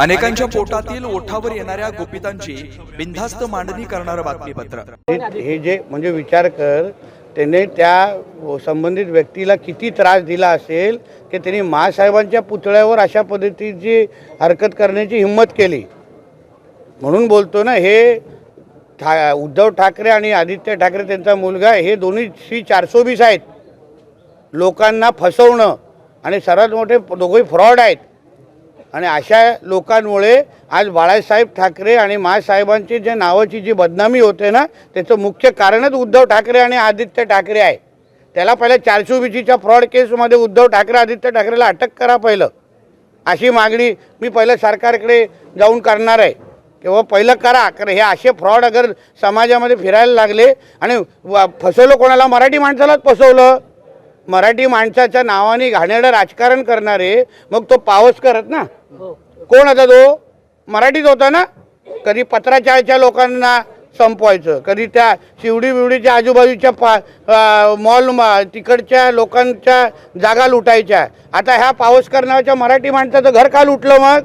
अनेकांच्या पोटातील ओठावर येणाऱ्या गोपितांची बिनधास्त मांडणी करणारं बातमीपत्र. हे जे म्हणजे विचार कर त्याने त्या संबंधित व्यक्तीला किती त्रास दिला असेल की त्यांनी महासाहेबांच्या पुतळ्यावर अशा पद्धतीची हरकत करण्याची हिंमत केली. म्हणून बोलतो ना हे ठा उद्धव ठाकरे आणि आदित्य ठाकरे त्यांचा मुलगा हे दोन्ही सी चारसो बीस आहेत. लोकांना फसवणं आणि सर्वात मोठे दोघंही फ्रॉड आहेत. आणि अशा लोकांमुळे आज बाळासाहेब ठाकरे आणि महासाहेबांची जे नावाची जी बदनामी होते ना त्याचं मुख्य कारणच उद्धव ठाकरे आणि आदित्य ठाकरे आहे. त्याला पहिल्या चारशे बीचीच्या फ्रॉड केसमध्ये उद्धव ठाकरे आदित्य ठाकरेला अटक करा पहिलं. अशी मागणी मी पहिलं सरकारकडे जाऊन करणार आहे. किंवा पहिलं करा कारण हे असे फ्रॉड अगर समाजामध्ये फिरायला लागले आणि व- फसवलं कोणाला? मराठी माणसालाच फसवलं. मराठी माणसाच्या नावाने घाणेरडं राजकारण करणारे मग तो पावस करत ना? कोण होता तो? मराठीच होता ना? कधी पत्राचारच्या लोकांना संपवायचं कधी त्या शिवडी बिवडीच्या आजूबाजूच्या पा मॉल म- तिकडच्या लोकांच्या जागा लुटायच्या. आता ह्या पावसकर नावाच्या मराठी माणसाचं घर का लुटलं मग?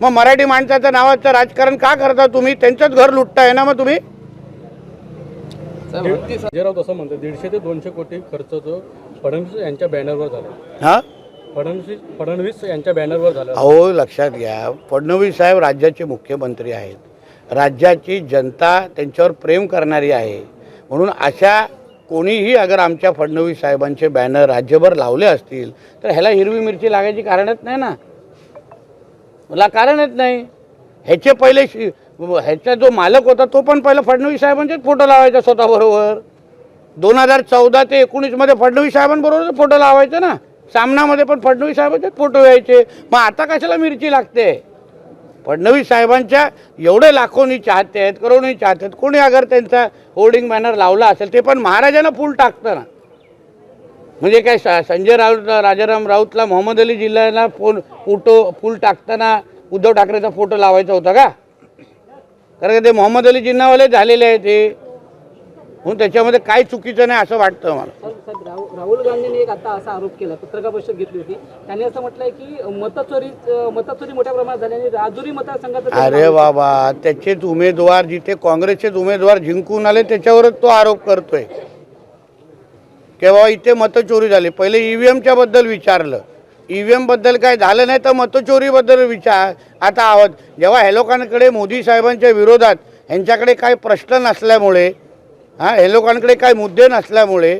मग मराठी माणसाचं नावाचं राजकारण का करता तुम्ही? त्यांचंच घर लुटताय ना मग तुम्ही? संजय राऊत असं म्हणतो दीडशे ते दोनशे कोटी खर्च जो फडणवीस यांच्या बॅनरवर झाला. हां? फडणवीस फडणवीस यांच्या बॅनरवर झाला. अहो लक्षात घ्या. फडणवीस साहेब राज्याचे मुख्यमंत्री आहेत. राज्याची जनता त्यांच्यावर प्रेम करणारी आहे. म्हणून अशा कोणीही अगर आमच्या फडणवीस साहेबांचे बॅनर राज्यभर लावले असतील तर ह्याला हिरवी मिरची लागायची कारणच नाही ना? मला कारणच नाही. ह्याचे पहिले शि- ह्याचा जो मालक होता तो पण पहिला फडणवीस साहेबांचेच फोटो लावायचा स्वतःबरोबर दोन हजार चौदा ते एकोणीसमध्ये फडणवीस साहेबांबरोबर फोटो लावायचं ना. सामनामध्ये पण फडणवीस साहेबांचेच फोटो यायचे. मग आता कशाला मिरची लागते? फडणवीस साहेबांच्या एवढे लाखोनी चाहते आहेत करोडोनी चाहते आहेत. कोणी अगर त्यांचा होर्डिंग बॅनर लावला असेल ते पण महाराजांना फुल टाकतं ना. म्हणजे काय स- संजय राऊत राजाराम राऊतला मोहम्मद अली जिल्ह्याला फोन फोटो फुल टाकताना उद्धव ठाकरेचा फोटो लावायचा होता का? कारण का ते मोहम्मद अली जिन्नावाले झालेले आहेत ते म्हणून त्याच्यामध्ये काय चुकीचं नाही असं वाटतं मला. राहुल राहुल गांधींनी एक आता असा आरोप केला पत्रकार परिषद घेतली होती. त्यांनी असं म्हटलंय की मतचोरी मतचोरी मोठ्या प्रमाणात झाल्याने राजुरी मतदारसंघात अरे बाबा त्याचेच उमेदवार जिथे काँग्रेसचेच उमेदवार जिंकून आले त्याच्यावरच तो आरोप करतोय. केव्हा इथे मतचोरी झाली. पहिले ई व्ही एमच्या बद्दल विचारलं. ई व्ही एमबद्दल काय झालं नाही तर मतचोरीबद्दल विचार. आता आहोत जेव्हा ह्या लोकांकडे मोदी साहेबांच्या विरोधात ह्यांच्याकडे काही प्रश्न नसल्यामुळे हां हे लोकांकडे काय मुद्दे नसल्यामुळे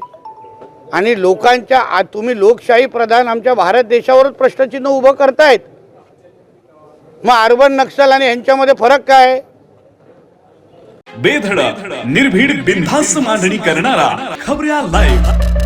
आणि लोकांच्या आ- तुम्ही लोकशाही प्रधान आमच्या भारत देशावरच प्रश्नचिन्ह उभं करतायत. मग अर्बन नक्षल आणि ह्यांच्यामध्ये फरक काय? बेधडक निर्भीड बिनधास्त मांडणी करणारा खबऱ्या लाईव्ह